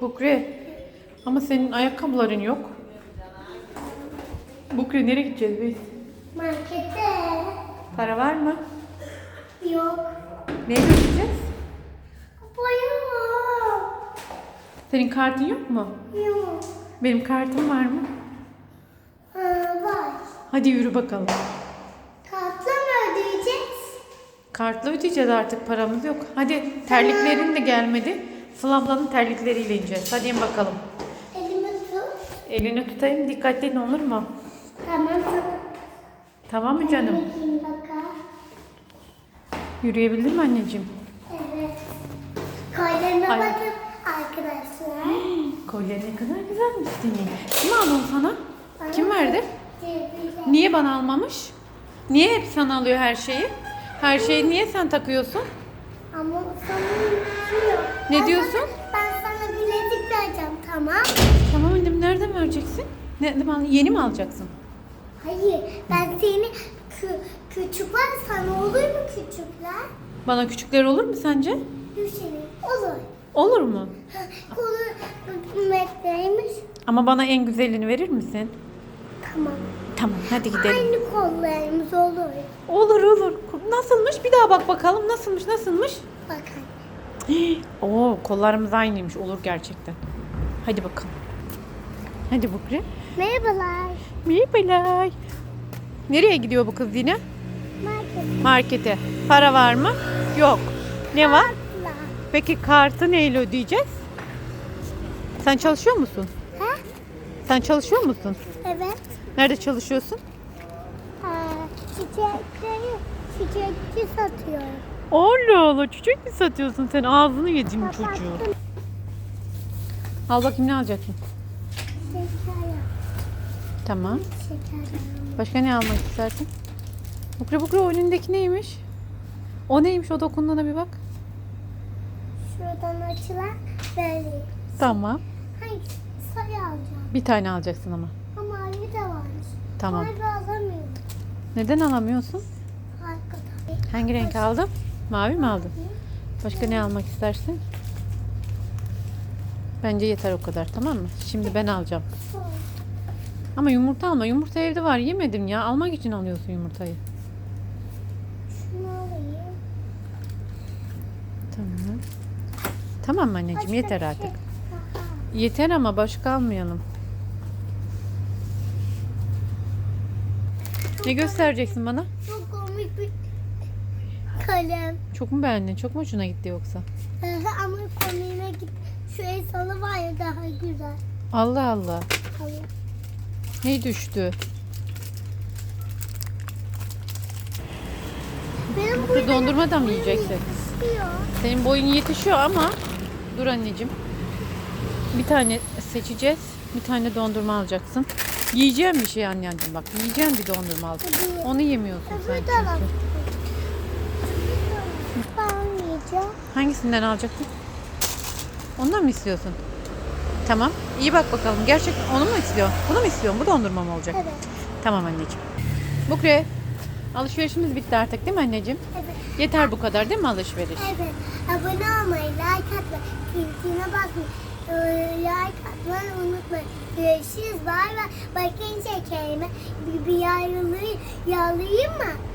Bukre. Ama senin ayakkabıların yok. Bukre nereye gideceğiz biz? Markete. Para var mı? Yok. Neyle ödeyeceğiz? Yok. Senin kartın yok mu? Yok. Benim kartım var mı? Ha, var. Hadi yürü bakalım. Kartla mı ödeyeceğiz? Kartla ödeyeceğiz artık paramız yok. Hadi terliklerin de gelmedi. Sıla ablanın terlikleriyle ineceğiz. Hadi in bakalım. Elimi tut. Elini tutayım dikkatli in olur mu? Tamam tamam. Mı canım? Bakayım bakar. Yürüyebildin mi anneciğim? Evet. Kollarına Ay. bakın arkadaşlar. Kolye ne kadar güzelmiş senin. Kim aldı onu sana? Kim verdi? Cebile. Niye bana almamış? Niye hep sana alıyor her şeyi? Her şeyi niye sen takıyorsun? Ama unutuyor. Ne Ben diyorsun? sana- ben sana bilezik vereceğim tamam. Tamam annem nereden vereceksin? Ne, yeni mi alacaksın? Hayır ben seni kü, küçükler sana olur mu küçükler? Bana küçükler olur mu sence? Düşünün olur. Olur mu? Kolu metreymiş. Ama bana en güzelini verir misin? Tamam. Tamam hadi gidelim. Aynı kollarımız olur. Olur olur. Nasılmış? Bir daha bak bakalım. Nasılmış? Nasılmış? Bakın. Oo kollarımız aynıymış. Olur gerçekten. Hadi bakalım. Hadi Bukri. Merhabalar. Merhabalar. Nereye gidiyor bu kız yine? Market. Markete. Para var mı? Yok. Ne var? La. Peki kartı neyle ödeyeceğiz? Sen çalışıyor musun? Ha? Sen çalışıyor musun? Evet. Nerede çalışıyorsun? Ha, çiçekleri çiçekçi satıyor. Allah Allah çiçek mi satıyorsun sen? Ağzını yediğim çocuğu. Al bakayım ne alacaksın? Şeker. Tamam. Şeker. Başka ne almak istersin? Bukre o önündeki neymiş? O neymiş o dokunduğuna bir bak. Şuradan açılan böyle. Tamam. Hangi sayı alacağım? Bir tane alacaksın ama. Ama mavi de varmış. Tamam. Mavi alamıyorum. Neden alamıyorsun? Arkada. Hangi renk aldın? Mavi mi aldın? Başka ne almak istersin? Bence yeter o kadar tamam mı? Şimdi ben alacağım. Ama yumurta alma. Yumurta evde var. Yemedim ya. Almak için alıyorsun yumurtayı. Şunu alayım. Tamam. Tamam anneciğim? Başka Yeter artık. şey daha. Yeter ama başka almayalım. Ne göstereceksin bana? Çok komik bir kalem. Çok mu beğendin? Çok mu hoşuna gitti yoksa? Ama komiğime git. Şu el salı var ya daha güzel. Allah Allah. Kalem. Ne düştü? Benim Bu dondurma da mı yiyeceksin? yetişiyor. Senin boyun yetişiyor ama dur anneciğim. Bir tane seçeceğiz. Bir tane dondurma alacaksın. Yiyeceğim bir şey anneciğim bak. Yiyeceğim bir dondurma alacaksın. Onu yemiyorsun sen çünkü. Ben yiyeceğim. Hangisinden alacaktın? Ondan mı istiyorsun? Tamam. İyi bak bakalım. Gerçekten onu mu istiyorsun? Bunu mu istiyorsun? Bu dondurma mı olacak? Evet. Tamam anneciğim. Bukre. Alışverişimiz bitti artık değil mi anneciğim? Evet. Yeter bu kadar değil mi alışveriş? Evet. Abone olmayı, like atmayı, zilkine basmayı, e, like atmayı unutmayın. Görüşürüz. Bay bay. Bakın şekerime bir, bir yağlayayım mı?